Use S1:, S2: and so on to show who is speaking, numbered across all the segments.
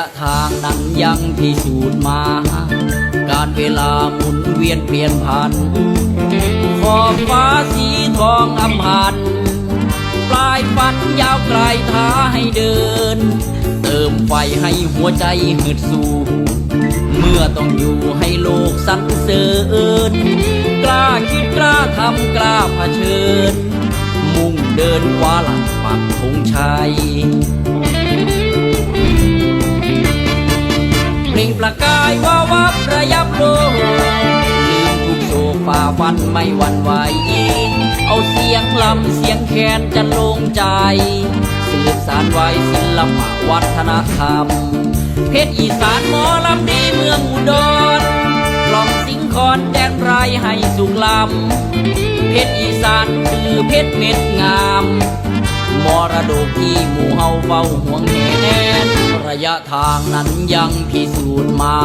S1: ะทางนั้นยังพิสูจน์มา การเวลาหมุนเวียนเปลี่ยนผ่านขอบฟ้าสีทองอำพัน ปลายฝันยาวไกลท้าให้เดิน เติมไฟให้หัวใจหืดสู้ เมื่อต้องอยู่ให้โลกสรรเสริญ กล้าคิดกล้าทำกล้าเผชิญ มุ่งเดินคว้าหลักปักธงชัยายว่าวับระยับโลกลืมทุกโศกฝ่าฟันไม่หวั่นไหว เอาเสียงลำเสียงแคนจะลงใจ สืบสารไว้ศิลปะวัฒนธรรม เพชรอีสานหมอลำดีเมืองอุดรกล่อมสิงคอนแดนไรให้สุขลำ เพชรอีสานคือเพชรเม็ดงาม มรดกที่หมู่เฮาเฝ้าห่วงแหน ระยะทางนั้นยังพิสูจน์มา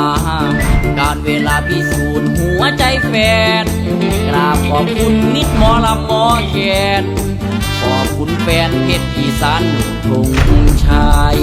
S1: การเวลาพิสูจน์หัวใจแฟน กราบขอบคุณมิตรหมอลำหมอแขนขอบคุณแฟนเพชรอีสานทงชัย